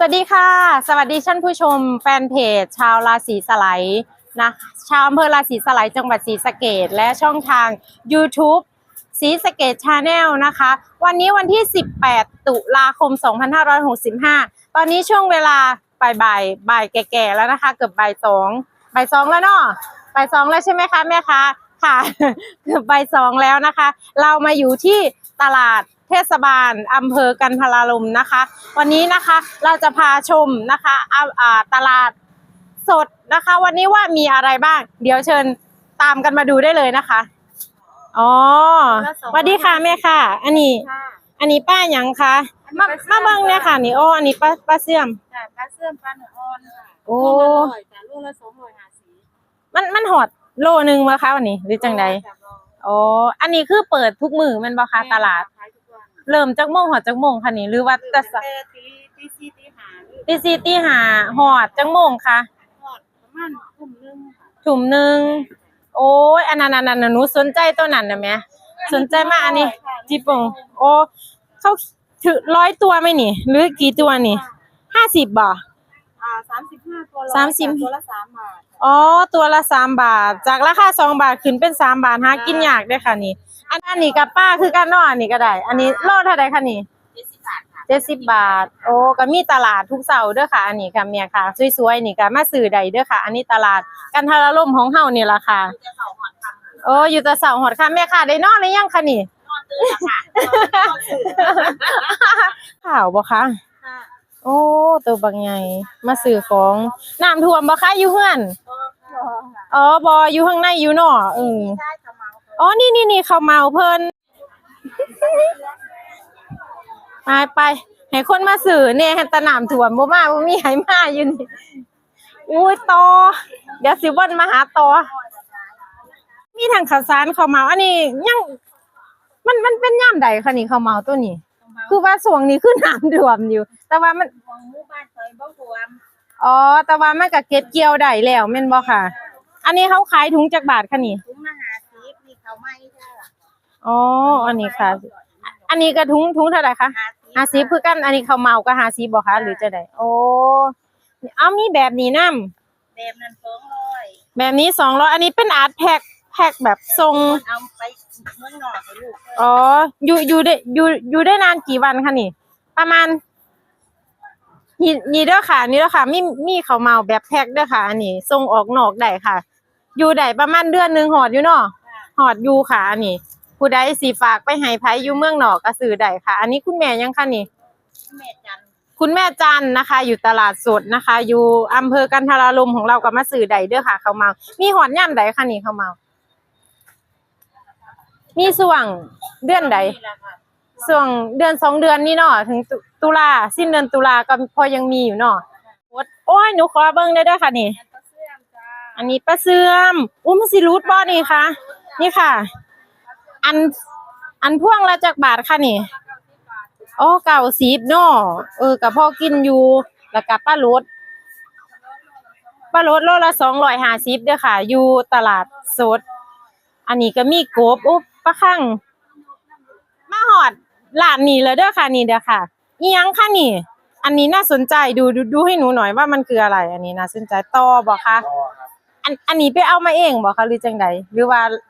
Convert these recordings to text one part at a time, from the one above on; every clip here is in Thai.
สวัสดีค่ะ สวัสดีท่านผู้ชมแฟนเพจ ชาวราศีสไลด์นะชาวอำเภอราศีสไลด์จังหวัดศรีสะเกดและช่องทาง YouTube ศรีสะเกดชาแนลนะคะ วันนี้วันที่ 18 ตุลาคม 2565 ตอนนี้ช่วงเวลาบ่ายบ่ายๆบ่ายแก่ๆแล้วนะคะ เกือบบ่ายสองบ่ายสองแล้วเนาะบ่ายสองแล้วใช่ไหมคะแม่คะค่ะเกือบบ่ายสองแล้วนะคะ เรามาอยู่ที่ตลาด เทศบาลอำเภอกันทรารมนะคะ วันนี้นะคะเราจะพาชมนะคะอ่าอ่าตลาดสดนะคะ วันนี้ว่ามีอะไรบ้าง เดี๋ยวเชิญตามกันมาดูได้เลยนะคะอ๋อสวัสดีค่ะแม่ค่ะ อันนี้ค่ะอันนี้ป้าหยังคะมามาเบิ่งเนี่ยค่ะนี่โอ้อันนี้ป้าป้าเสื่อมจ้ะปลาเสื่อมปลาหนูอ่อนค่ะโอ้ลูกละร้อยจ้ะลูกละสองร้อยห้าสิบมันมันหอดโลนึงมาคะวันนี้หรือจังใดจ้ะรออ๋ออันนี้คือเปิดทุกมือแมันบ่คะตลาดขายทุกวัน เริ่มจากโมงหอดจากโมงค่ะนี่หรือว่าแต่สแต่ตีตีสี่ตีห้าหรือตีสี่ตีห้าหอดจากโมงค่ะทอดประมาณทุ่มหนึงค่ะถุงหนึ่งโอ้ยอันนั้นอันนั้นน่ะหนูสนใจตัวนั้นนะแม่สนใจมากอันนี้จิปงโอ้เขาถือร้อยตัวไหมนี่ หรือกี่ตัวนี่ห้าสิบบ่อ่าสามสิบห้าตัวร้อยสามสิบตัวละสามบาท อ๋อตัวละสามบาท จากราคาสองบาทขึ้นเป็นสามบาทหากินยากเด้อค่ะนี่ อันอันนี้กับป้าคือกันเนาะอันนี้ก็ได้ อันนี้โลเท่าไดคะนี่เจ็ดสิบบาทค่ะเจ็ดสิบบาท โอ้ก็มีตลาดทุกเสาร์เด้อค่ะ อันนี้ค่ะเมียค่ะสวยๆนี่ก็มาซื้อได้เด้อค่ะ อันนี้ตลาดกันทารล่มของเฮานี่ล่ะค่ะจะเผาหอดทำโอ้อยู่แต่เสาร์หอดค่ะแม่ค่ะได้นอนหรือยังคะนี่นอนตื่นแล้วค่ะนอนตื่นข่าวบ่คะค่ะโอ้ตัวบางใหญ่มาซื้อของน้ำท่วมบ่คะอยู่เฮือนก็ค่ะอ๋อบ่อยู่ข้างในอยู่เนาะเออได้กระเมา อ๋อ นี่นี่นี่เขาเมาเพิ่นไปไปให้คนมาซื้อเนี่ยตะน้ำท่วมบ่มาบ่มีให้มาอยู่นี่อุ้ยต่อเดี๋ยวสิวนมาหาต่อมีทางข้าวสารข้าวเมา อันนี้ยังมันมันเป็นย่ามใดคะนี่ข้าวเมาตัวนี้ คือว่าช่วงนี้คือน้ำท่วมอยู่ แต่ว่ามันอ๋อ แต่ว่ามันก็เก็บเกี่ยวได้แล้วแม่นบ่ค่ะ อันนี้เขาขายถุงจักบาทคะนี่ถุงละห้าสิบนี่เขา ไม่ใช่หรออ๋อ อันนี้ค่ะ อันนี้ก็ถุงถุงเท่าไหร่คะห้าสิบ50คือกัน อันนี้เขาวเมาก็50บ่คะหรือจะได้โอ้เอามีแบบนี้นํแบบนั้นสองร้อยแบบนี้200อันนี้เป็นอาร์ตแพ็คแพ็คแบบทรงเอาไปเมืองนอกให้ลูกเลยอ๋ออยู่อยู่ได้อยู่อยู่ได้นานกี่วันคะนี่ ประมาณนี่นี่เด้อค่ะ นี่เด้อค่ะ มีมีเขาวเมาแบบแพ็คเด้อค่ะ อันนี้ส่งออกนอกได้ค่ะ อยู่ได้ประมาณเดือนหนึงหอดอยู่เนาะ หอดอยู่ค่ะอันนี้ผู้ใดสิฝากไปให้ไผอยู่เมืองนอกก็ซื้อได้ค่ะ อันนี้คุณแม่ยังคะนี่ แม่จันคุณแม่จันนะคะ อยู่ตลาดสดนะคะ อยู่อำเภอกันทรารมของเราก็มาซื้อได้เด้อค่ะเขาวเมามีหอดย่ำใดคะนี่เขาวเมา มีส่วงเดือนใดนี่แหละค่ะส่วงเดือนสองเดือนนี่เนาะถึงตุตุลาสิ้นเดือนตุลาก็พอยังมีอยู่เนาะโอ้ยหนูขอเบิ่งได้ด้วยค่ะนี่ อันนี้ปลาเสื่อมอุ้มนสิรูดบ่นี่ค่ะ นี่ค่ะ อันอันพ่วงละจากบาทค่ะนี่โอ้เก่าสีบเนาะเออกับพ่อกินอยู่ แล้วกับป้ารถป้ารถโลละสองร้อยห้าสิบเด้อค่ะ อยู่ตลาดสด อันนี้ก็มีกบอุ๊บปลาข้างมาหอดร้านนี้เลยเด้อค่ะนี่เด้อค่ะอีหยังค่ะนี่ อันนี้น่าสนใจดูดูดูให้หนูหน่อยว่ามันคืออะไร อันนี้น่าสนใจต่อบ่คะอันอันนี้ไปเอามาเองบ่คะหรือจังใดหรือว่าเ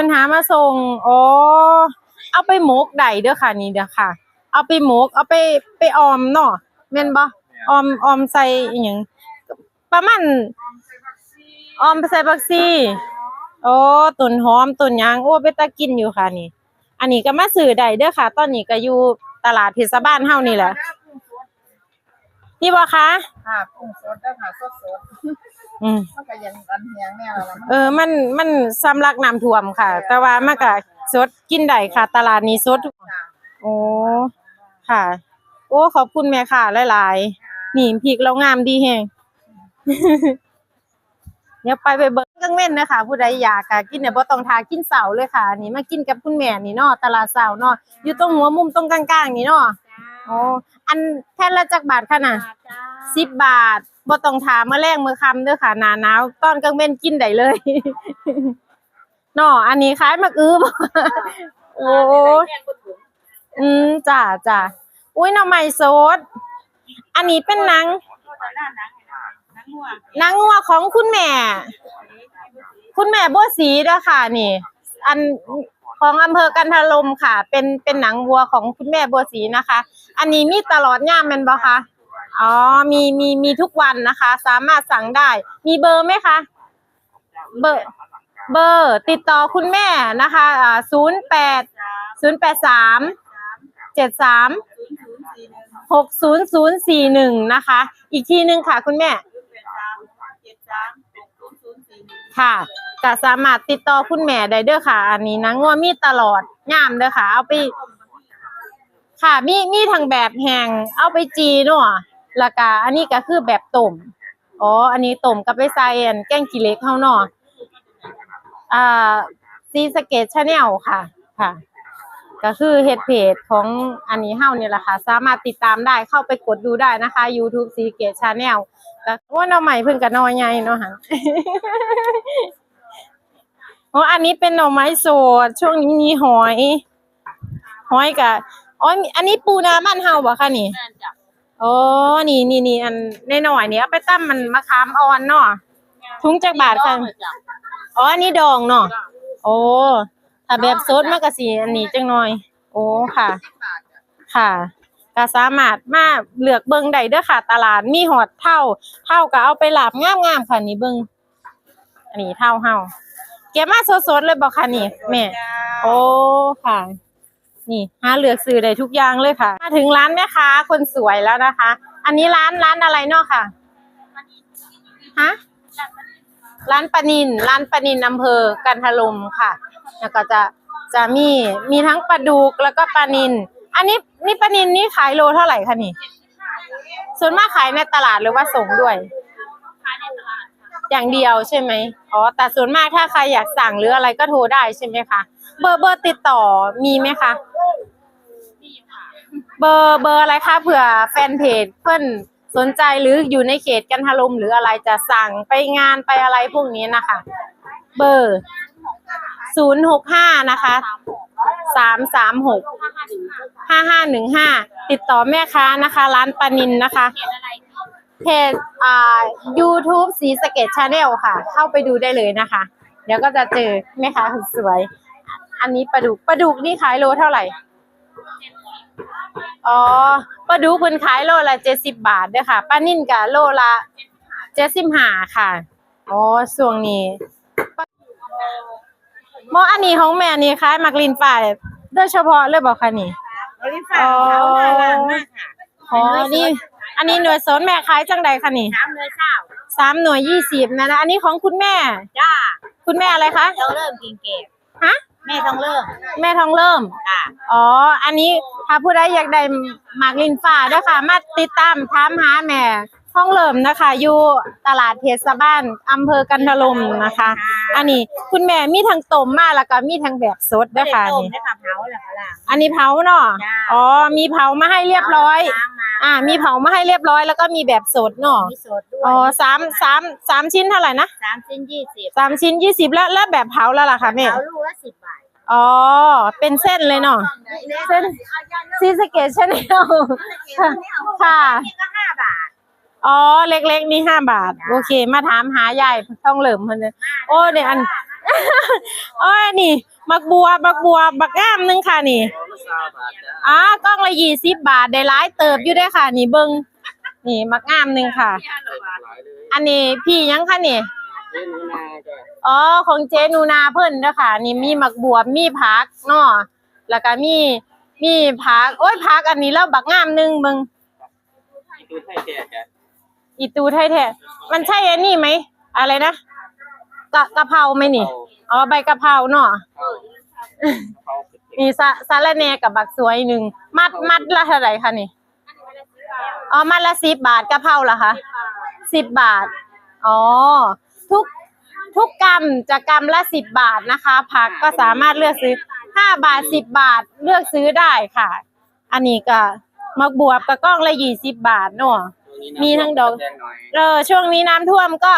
พิ่นหามาส่งอ๋อเอาไปหมกได้เด้อค่ะนี่เด้อค่ะ เอาไปหมก เอาไปไปออมเนาะแม่นบ่ออมออมใส่อีหยังประมาณออมใส่บักซี่โอ้ต้นหอมต้นหยางโอ้เป็นตากินอยู่ค่ะนี่ อันนี้ก็มาซื้อได้เด้อค่ะ ตอนนี้ก็อยู่ตลาดเทศบาลเฮานี่แหละนี่บ่คะค่ะกุ้งสดได้ค่ะสดสด อืมมันก็ยังอันเฮียงแน่แล้วล่ะเออ มันมันสำลักน้ำท่วมค่ะ แต่ว่ามันก็สดกินได้ค่ะ ตลาดนี้สดทุกจ้าโอ้ค่ะ โอ้ขอบคุณแม่ค่ะหลายๆนี่พริกเรางามดีแฮง เดี๋ยวไปไปเบิ่งกังเว้นนะคะผู้ใดอยากค่ะกินเนี่ยบ่ต้องทากินเสาเลยค่ะ นี่มากินกับคุณแม่นี่เนาะตลาดเสาเนาะอยู่ตรงหัวมุมตรงกลางๆนี่เนาะโอ้ อันแท่นละจักบาทค่ะน่ะจ้าสิบบาทบ่ต้องถามมาแรงมือคำเด้อค่ะหนาหนาวตอนกลางเว้นกินได้เลยเนาะอันนี้คล้ายมักอื้อบ่โอ้แม่ก็ถุงอืมจ้าจ้าอุ้ยหน่อไม้สด อันนี้เป็นหนังแต่หน้าหนังหนังงัวหนังงัวของคุณแม่ คุณแม่บัวสีเด้อค่ะ นี่ อัน ของอำเภอกันทลมค่ะ เป็นเป็นหนังวัวของคุณแม่บัวสีนะคะ อันนี้มีตลอดย่ามแมันบ่คะอ๋อมีมีมีทุกวันนะคะ สามารถสั่งได้ มีเบอร์ไหมคะเบอร์เบอร์ ติดต่อคุณแม่นะคะอ่าศูนย์แปดศูนย์แปดสามเจ็ดสามหกศูนย์ศูนย์สี่หนึ่งนะคะ อีกทีหนึ่งค่ะคุณแม่ ค่ะก็สามารถติดต่อคุณแม่ได้เด้อค่ะ อันนี้นะงัวมีตลอดย่ามเด้อค่ะ เอาไป ค่ะมีมีทั้งแบบแห้งเอาไปจีเนาะแล้วก็อันนี้ก็คือแบบต้มอ๋อ อันนี้ต้มกับไปใส่อันแกงขี้เล็กเฮาเนาะอ่าซีสเกตชาแนลค่ะ ค่ะ ก็คือเฮดเพจของอันนี้เฮาเนี่ยแหละค่ะ สามารถติดตามได้เข้าไปกดดูได้นะคะ YouTube ซีเกตชาแนล ก็ว่าหน่อใหม่เพิ่งกับนอใหญ่เนาะค่ะอ๋ออันนี้เป็นหน่อไม้สดช่วงนี้มีหอย หอยกับอ๋ออันนี้ปูนาบ้านเฮาบ่คะนี่แม่นจ้ะอ๋นี่นี่นี่อันในน้อยนี่เอาไปตั้มมันมะขามอ่อนเนาะถุงจักบาทค่ะอ๋ออันนี้ดองเนาะโอ้ถ้าแบบสดมันก็สิอันนี้จังหน่อย โอ้ค่ะ ค่ะ ก็สามารถมาเลือกเบิ่งได้เด้อค่ะ ตลาดมีหอดเท่า เท่าก็เอาไปหลาบงามๆค่ะนี่เบิ่งอันนี้เท่าเฮาเก็บมาสดๆเลยบ่คะนี่แม่โอ้ค่ะนี่หาเลือกซื้อได้ทุกอย่างเลยค่ะ มาถึงร้านแม่ค้าคนสวยแล้วนะคะ อันนี้ร้านร้านอะไรเนาะค่ะฮะร้านปานินร้านปานินอำเภอกันทลมค่ะ แล้วก็จะจะมีมีทั้งปลาดุกแล้วก็ปลานิน อันนี้นี่ปลานินนี่ขายโลเท่าไหร่คะนี่ ส่วนมากขายในตลาดหรือว่าส่งด้วย อย่างเดียวใช่ไหมอ๋อแต่ส่วนมากถ้าใครอยากสั่งหรืออะไรก็โทรได้ใช่ไหมคะเบอร์เบอร์ติดต่อมีไหมคะเบอร์เบอร์อะไรคะเผื่อแฟนเพจเพื่อนสนใจหรืออยู่ในเขตกันทลมหรืออะไรจะสั่งไปงานไปอะไรพวกนี้นะคะ เบอร์ศูนย์หกห้านะคะ สามสามหกห้าห้าหนึ่งห้าติดต่อแม่ค้านะคะ ร้านปานินนะคะเพจอ่า YouTube สีสเกตชาแนลค่ะ เข้าไปดูได้เลยนะคะ เดี๋ยวก็จะเจอแม่ค้าคนสวย อันนี้ปลาดุกปลาดุกนี่ขายโลเท่าไหร่ อ๋อปลาดุกเพิ่นขายโลละเจ็ดสิบบาทเด้อค่ะปลานิ่นกับโลละเจ็ดสิบห้าค่ะ อ๋อช่วงนี้ หมออันนี้ของแม่นี่ขายมักลินฝ่ายโดยเฉพาะเลยบอกค่ะนี่ บริษัทเขาหน้าร้านมากค่ะอ๋อ นี่ อันนี้หน่วยสนแม่ขายจังใดคะนี่น้ำเลยข้าวสามหน่วยยี่สิบนะนะ อันนี้ของคุณแม่ จ้าคุณแม่อะไรคะ ต้องเริ่มกินเก็บฮะ แม่ต้องเริ่มแม่ทองเริ่ม จ้าอ๋อ อันนี้ถ้าผู้ใดอยากได้หมากลินฟ้าด้วยค่ะ มาติดตามถามหาแม่ ท้องเริ่มนะคะอยู่ตลาดเทศบาลอำเภอกันทลมนะคะ อันนี้คุณแม่มีทั้งต้มมาแล้วก็มีทั้งแบบสดด้วยค่ะต้มนี่ได้ค่ะเผาแหละค่ะล่ะอันนี้เผาเนาะจ้าอ๋อมีเผามาให้เรียบร้อยล้างมาอ่า มีเผามาให้เรียบร้อย แล้วก็มีแบบสดเนาะมีสดด้วยอ๋อสามสามสามชิ้นเท่าไหร่นะสามชิ้นยี่สิบสามชิ้นยี่สิบแล้วแล้วแบบเผาแล้วล่ะค่ะแม่เผาลูกละสิบบาทอ๋อ เป็นเส้นเลยเนาะเส้นซีสะเกตชาแนลค่ะนี่ก็ห้าบาท อ๋อเล็กๆนี่ห้าบาท โอเค มาถามหายายต้องเหลิมเพิ่นเลยโอ้เนี่ยอันโอ้ยนี่บักบัวบักบัวบักงามหนึงค่ะนี่อ๋อกล้องละยี่สิบบาทได้หลายเติบอยู่เด้วยค่ะ นี่เบิงนี่บักงามหนึงค่ะ อันนี้พี่ยังคะนี่อ๋อของเจนูนาเพิ่นเด้อค่ะ นี่มีหมักบวบมีผักเนาะแล้วก็มีมีผักโอ้ยผักอันนี้แล้วบักงามหนึงเบิง อีตูไทยแท้มันใช่อันนี้ไหม อะไรนะกะกะเพราไหมนี่ อ๋อ ใบกะเพราเนาะนี่สะสะระแหน่กับบักสวยหนึ่ง มัดมัดละเท่าไหร่คะนี่ อ๋อ มัดละสิบบาทกะเพราล่ะคะสิบบาท อ๋อ ทุกทุกกรัมจะกรัมละสิบบาทนะคะ ผักก็สามารถเลือกซื้อห้าบาทสิบบาทเลือกซื้อได้ค่ะ อันนี้ก็มักบวบกับกล้องละยี่สิบบาทเนาะ มีทั้งดอกเออช่วงนี้น้ำท่วมก็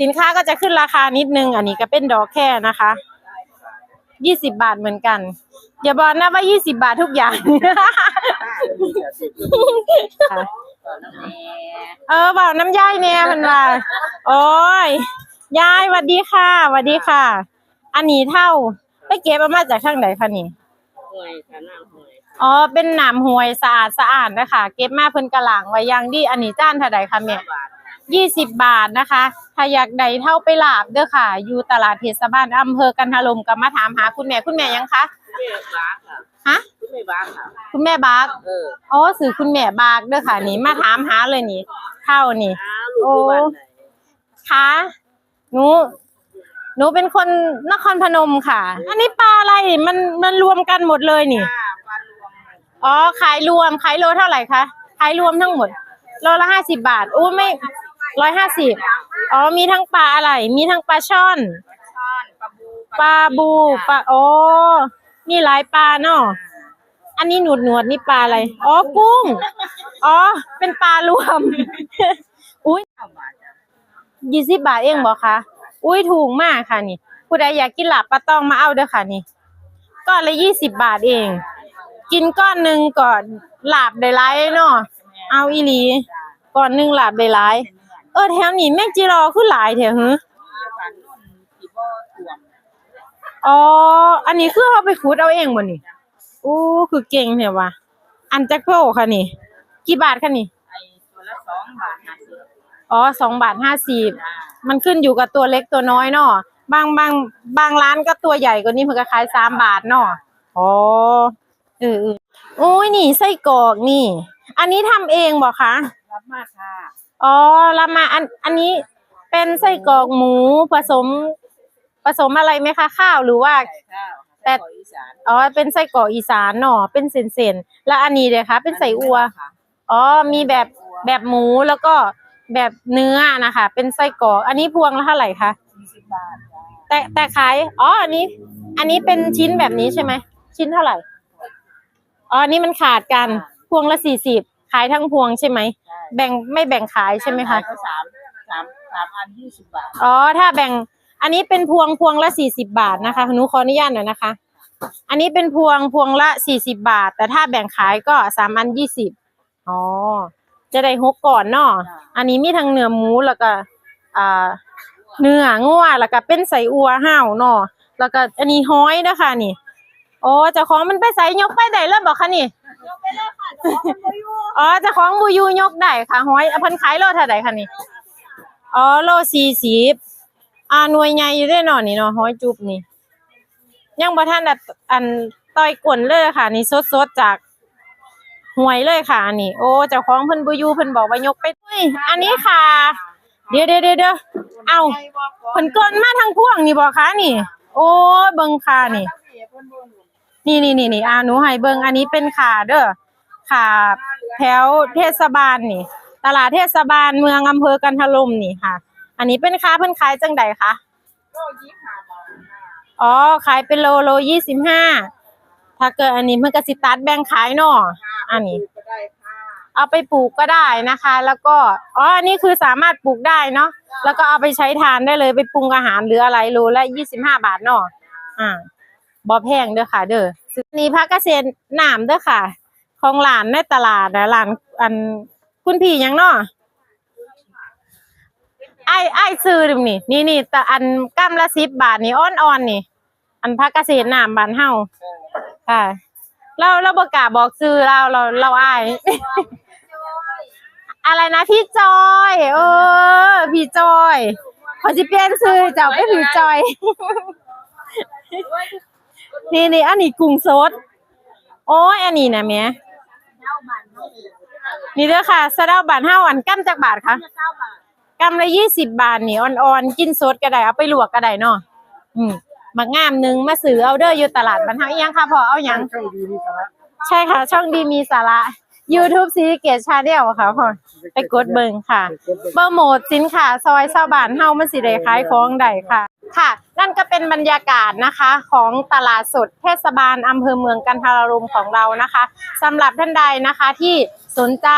สินค้าก็จะขึ้นราคานิดนึง อันนี้ก็เป็นดอกแค่นะคะยี่สิบบาทเหมือนกัน อย่าบอกนะว่ายี่สิบาททุกอย่างค่ะเออเบาน้ำย่ายเนี่ยมันว่าโอ้ยยายหวัดดีค่ะหวัดดีค่ะ อันนี้เท่า ไปเก็บเอามาจากทางไหนคะนี่ห่วยค่ะน้ำห่วย อ๋อ เป็นน้ำห้วยสะอาดสะอาดนะคะ เก็บมาเพิ่นกระหลังไว้อยังดีอันนี้จ้านเท่าใดคะแม่บาทยี่สิบบาทนะคะ ถ้าอยากได้เท่าไปลาบเด้อค่ะ อยู่ตลาดเทศบาลอำเภอกันทลมก็มาถามหาคุณแม่คุณแม่ยังคะแม่บาทค่ะฮะแม่บาทค่ะคุณแม่บากเอออ๋อสื่อคุณแม่บากเด้อค่ะนี่มาถามหาเลยนี่เท่านี่อ้าวลูกอยู่บ้านไหนคะหนูหนูเป็นคนนครพนมค่ะ อันนี้ปลาอะไรมันมันรวมกันหมดเลยนี่ อ๋อขายรวมขายโลเท่าไหร่คะขายรวมทั้งหมดโลละห้าสิบบาทอู้ไม่ร้อยห้าสิบอ๋อมีทั้งปลาอะไร มีทั้งปลาช่อนช่อนปลาบูปลาบูปลาโอ้มีหลายปลาเนาะอันนี้หนวดหนวดๆนี่ปลาอะไรอ๋อกุ้งอ๋อ เป็นปลารวม อุ้ยเก้าบาทจ้ะยี่สิบบาทเองบอกคะอุ้ยถูกมากค่ะนี่ผู้ใดอยากกินหลาบปลาตองมาเอาเด้อค่ะนี่ก้อนละยี่สิบบาทเอง กินก้อนหนึ่งก่อนหลาบได้หลายเนาะเอาอีหลีก่อนหนึ่งหลาบได้หลาย เออแถวนี้แม่งจีรอคือหลายแถวหือบ้านนุ่นที่บ่ถ่วงอ๋อ อันนี้คือเขาไปขุดเอาเองบ่นี่อู้คือเก่งแท้ว่ะอันจักโลค่ะนี่ กี่บาทค่ะนี่ไอ้ตัวละสองบาทห้าสิบอ๋อสองบาทห้าสิบจ้ามันขึ้นอยู่กับตัวเล็กตัวน้อยเนาะบางบางบางร้านก็ตัวใหญ่กว่านี้เพิ่นก็ขายสามบาทเนาะอ๋อเออเออโอ้ยนี่ไส้กรอกนี่ อันนี้ทำเองบ่คะรับมากค่ะอ๋อรับมาอันอันนี้เป็นไส้กรอกหมูผสม ผสมอะไรไหมคะ ข้าวหรือว่าไก่ข้าวแต่ไส้กรอกอีสานอ๋อเป็นไส้กรอกอีสานเนาะเป็นเส้นๆแล้วอันนี้เลยคะเป็นไส้อัว ค่ะอ๋อ มีแบบแบบหมูแล้วก็แบบเนื้อนะคะ เป็นไส้กรอก อันนี้พวงละเท่าไหร่คะ สี่สิบบาทจ้าแต่แต่ขาย อ๋อ อันนี้ อันนี้เป็นชิ้นแบบนี้ใช่ไหม ชิ้นเท่าไหร่ อ๋ออันนี้มันขาดกันพวงละสี่สิบขายทั้งพวงใช่ไหมใช่แบ่งไม่แบ่งขายใช่ไหมคะ ก็สามสามสามอันยี่สิบบาทอ๋อ ถ้าแบ่ง อันนี้เป็นพวงพวงละสี่สิบาทนะคะหนูขออนุญาตหน่อยนะคะ อันนี้เป็นพวงพวงละสี่สิบาท แต่ถ้าแบ่งขายก็สามอันยี่สิบอ๋อ จะได้หกก่อนเนาะ อันนี้มีทั้งเนื้อหมูแล้วก็อ่าเนื้องัวแล้วก็เป็นใส่อัวห้าวเนาะ แล้วก็อันนี้ห้อยนะคะนี่ โอ้เจ้าของมันไปใส่ยกไปได้แล้วบอกคะนี่อ๋อเจ้าของบูยูยกได้ค่ะห้อยเอาเพิ่นขายโลเท่าใดคะนี่อ๋อโลสี่สิบอ่าหน่วยใหญ่อยู่ได้หน่อนี่เนาะห้อยจุบนี่ ยังบ่ทันแบบอันต่อยกวนเลยค่ะ นี่สดๆจากห่วยเลยค่ะอันนี่โอ้เจ้าของเพิ่นบูยูเพิ่นบอกว่ายกไปอุ้ยอันนี้ค่ะ เดี๋ยวเดี๋ยวเดี๋ยวเดี๋ยวเอาเพิ่นกลนมาทางพวงนี่บ่คะนี่ โอ้ยเบิ่งค่ะนี่นี่ นี่นี่นี่อ่าหนูให้เบิ่งอันนี้เป็นขาเด้อขาแถวเทศบาลนี่ ตลาดเทศบาลเมืองอำเภอกันทลมนี่ค่ะ อันนี้เป็นค้าเพิ่นขายจังใดคะโลยี่สิบห้าบาทค่ะอ๋อขายเป็นโลโลยี่สิบห้าถ้าเกิดอันนี้เพิ่นก็สิตัดแบ่งขายเนาะอันนี้ก็ได้ค่ะเอาไปปลูกก็ได้นะคะ แล้วก็อ๋ออันนี้คือสามารถปลูกได้เนาะแล้วก็เอาไปใช้ทานได้เลยไปปรุงอาหารหรืออะไรโลละยี่สิบห้าบาทเนาะอ่า บ่แพงเด้อค่ะ เด้อนี่พักเกษตรน้ำเด้อค่ะ ของหลานในตลาดนะหลานอันคุณพี่ยังเนาะไอ้ไอ้ซื้อดิมนี่ นี่นี่แต่อันกำละสิบบาทนี่อ่อนๆนี่ อันพักเกษตรน้ำบานเฮาค่ะ เราเราประกล้าบอกซื้อเราเราเราอายอะไรนะพี่จอยเออพี่จอยขอสิเปลี่ยนชื่อเจ้าเป็นพี่จอย นี่นี่อันนี้กุ้งสด โอ้ยอันนี้นะแม่เก้าบาทเท่าเดิมนี่เด้อค่ะสะเดาบาทห้าวันกำจักบาทคะเก้าบาทกำละยี่สิบบาทนี่อ่อนๆกินสดก็ได้เอาไปลวกก็ได้เนาะอืมมักงามหนึงมาซื้อเอาเด้ออยู่ตลาดบ้านเฮาอีหยังค่ะพอเอาหยังช่องดีมีสาระใช่ค่ะ ช่องดีมีสาระ YouTube ซีเกตชาแนลค่ะพ่อไปกดเบิ่งค่ะโปรโมทสินค้าซอยเศร้าบานเฮามันสิได้ขายของได้ค่ะ ค่ะ นั่นก็เป็นบรรยากาศนะคะ ของตลาดสดเทศบาลอำเภอเมืองกันทารารมของเรานะคะสำหรับท่านใดนะคะที่สนใจ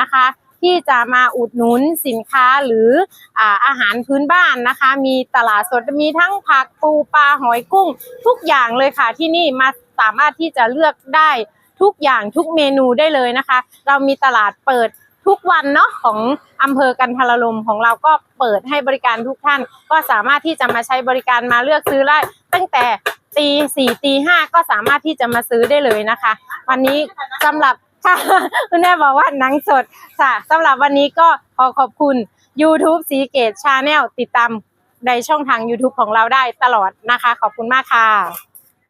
นะคะที่จะมาอุดหนุนสินค้าหรืออ่าอาหารพื้นบ้านนะคะ มีตลาดสดมีทั้งผักปูปลาหอยกุ้ง ทุกอย่างเลยค่ะที่นี่มาสามารถที่จะเลือกได้ ทุกอย่างทุกเมนูได้เลยนะคะ เรามีตลาดเปิดทุกวันเนาะของอำเภอกันทรลมของเราก็เปิดให้บริการทุกท่าน ก็สามารถที่จะมาใช้บริการมาเลือกซื้อได้ตั้งแต่ตีสี่ตีห้าก็สามารถที่จะมาซื้อได้เลยนะคะ วันนี้สำหรับค่ะคุณแม่บอกว่าหนังสดค่ะสำหรับวันนี้ก็ขอขอบคุณ YouTube สีเกตชาแนลติดตามในช่องทาง YouTube ของเราได้ตลอดนะคะ ขอบคุณมากค่ะ